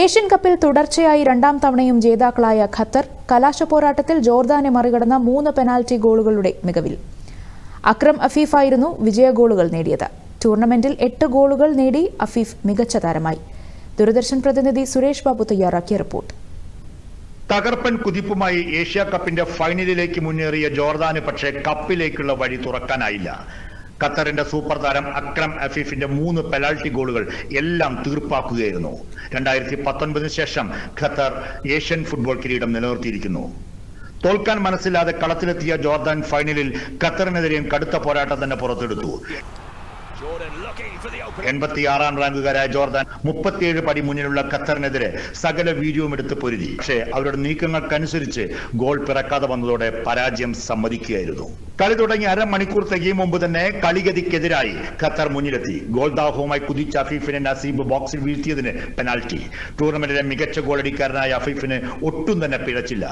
Asian കപ്പിൽ തുടർച്ചയായി രണ്ടാം തവണയും ജേതാക്കളായ ഖത്തർ കലാശ പോരാട്ടത്തിൽ ജോർദാനെ മറികടന്ന മൂന്ന് പെനാൽറ്റി ഗോളുകളുടെ മികവിൽ. അക്രം അഫീഫായിരുന്നു വിജയ ഗോളുകൾ നേടിയത്. ടൂർണമെന്റിൽ എട്ട് ഗോളുകൾ നേടി അഫീഫ് മികച്ച താരമായി. ദൂരദർശൻ പ്രതിനിധി സുരേഷ് ബാബു തയ്യാറാക്കിയ റിപ്പോർട്ട്. തകർപ്പൻ കുതിപ്പുമായി ഏഷ്യ കപ്പിന്റെ ഫൈനലിലേക്ക് മുന്നേറിയ ജോർദാന് പക്ഷേ കപ്പിലേക്കുള്ള വഴി തുറക്കാനായില്ല. ഖത്തറിന്റെ സൂപ്പർ താരം അക്രം അഫീഫിന്റെ മൂന്ന് പെനാൽറ്റി ഗോളുകൾ എല്ലാം തീർപ്പാക്കുകയായിരുന്നു. രണ്ടായിരത്തി പത്തൊൻപതിന് ശേഷം ഖത്തർ ഏഷ്യൻ ഫുട്ബോൾ കിരീടം നിലനിർത്തിയിരിക്കുന്നു. തോൽക്കാൻ മനസ്സില്ലാതെ കളത്തിലെത്തിയ ജോർദാൻ ഫൈനലിൽ ഖത്തറിനെതിരെയും കടുത്ത പോരാട്ടം തന്നെ പുറത്തെടുത്തു. എൺപത്തിയാറാം റാങ്കുകാരായ ജോർദാൻ മുപ്പത്തിയേഴ് പടി മുന്നിലുള്ള ഖത്തറിനെതിരെ സകല വീഡിയോയും എടുത്ത് പൊരുതി. പക്ഷേ അവരുടെ നീക്കങ്ങൾക്കനുസരിച്ച് ഗോൾ പിറക്കാതെ വന്നതോടെ പരാജയം സമ്മതിക്കുകയായിരുന്നു. കളി തുടങ്ങി അരമണിക്കൂർ തികയും മുമ്പ് തന്നെ കളിഗതിക്കെതിരായി ഖത്തർ മുന്നിലെത്തി. ഗോൾദാഹവുമായി കുതിച്ച അഫീഫിനെ നസീബ് ബോക്സിൽ വീഴ്ത്തിയതിന് പെനാൽറ്റി. ടൂർണമെന്റിലെ മികച്ച ഗോളടിക്കാരനായ അഫീഫിന് ഒട്ടും തന്നെ പിഴച്ചില്ല.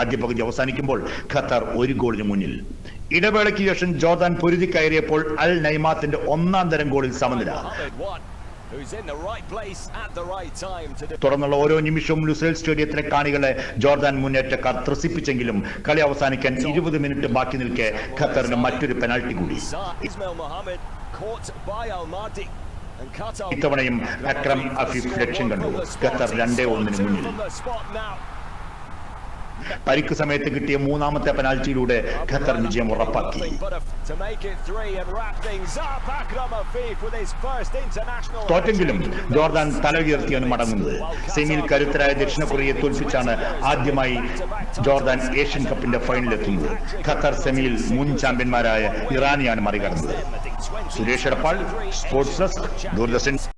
ആദ്യ പകുതി അവസാനിക്കുമ്പോൾ ഖത്തർ ഒരു ഗോളിന് മുന്നിൽ. ഇടവേളയ്ക്ക് ശേഷം ജോർദാൻ പൊരുതി കയറിയപ്പോൾ അൽ നൈമാത്തിന്റെ ഒന്നാം തരം ഗോളിൽ സമനില. തുടർന്നുള്ള ഓരോ നിമിഷവും ലുസേൽ സ്റ്റേഡിയത്തിലെ കാണികളെ ജോർദാൻ മുന്നേറ്റക്കാർ ത്രസിപ്പിച്ചെങ്കിലും കളി അവസാനിക്കാൻ ഇരുപത് മിനിറ്റ് ബാക്കി നിൽക്കെ ഖത്തറിന് മറ്റൊരു പെനാൽറ്റി കൂടി. ഇത്തവണയും അക്രം അഫീഫ് ലക്ഷ്യം കണ്ടു ഖത്തർ രണ്ടേ ഒന്നിന് മുന്നിൽ പരിക്ക് സമയത്ത് കിട്ടിയ മൂന്നാമത്തെ പെനാൽറ്റിയിലൂടെ ഖത്തർ വിജയം ഉറപ്പാക്കി. തോറ്റെങ്കിലും ജോർദാൻ തല ഉയർത്തിയാണ് മടങ്ങുന്നത്. സെമിയിൽ കരുത്തരായ ദക്ഷിണ കൊറിയയെ തോൽപ്പിച്ചാണ് ആദ്യമായി ജോർദാൻ ഏഷ്യൻ കപ്പിന്റെ ഫൈനലിലെത്തുന്നത് ഖത്തർ സെമിയിൽ മുൻ ചാമ്പ്യന്മാരായ ഇറാനിയാണ് മറികടന്നത്. Suresh Edappal sports desk Doordarshan.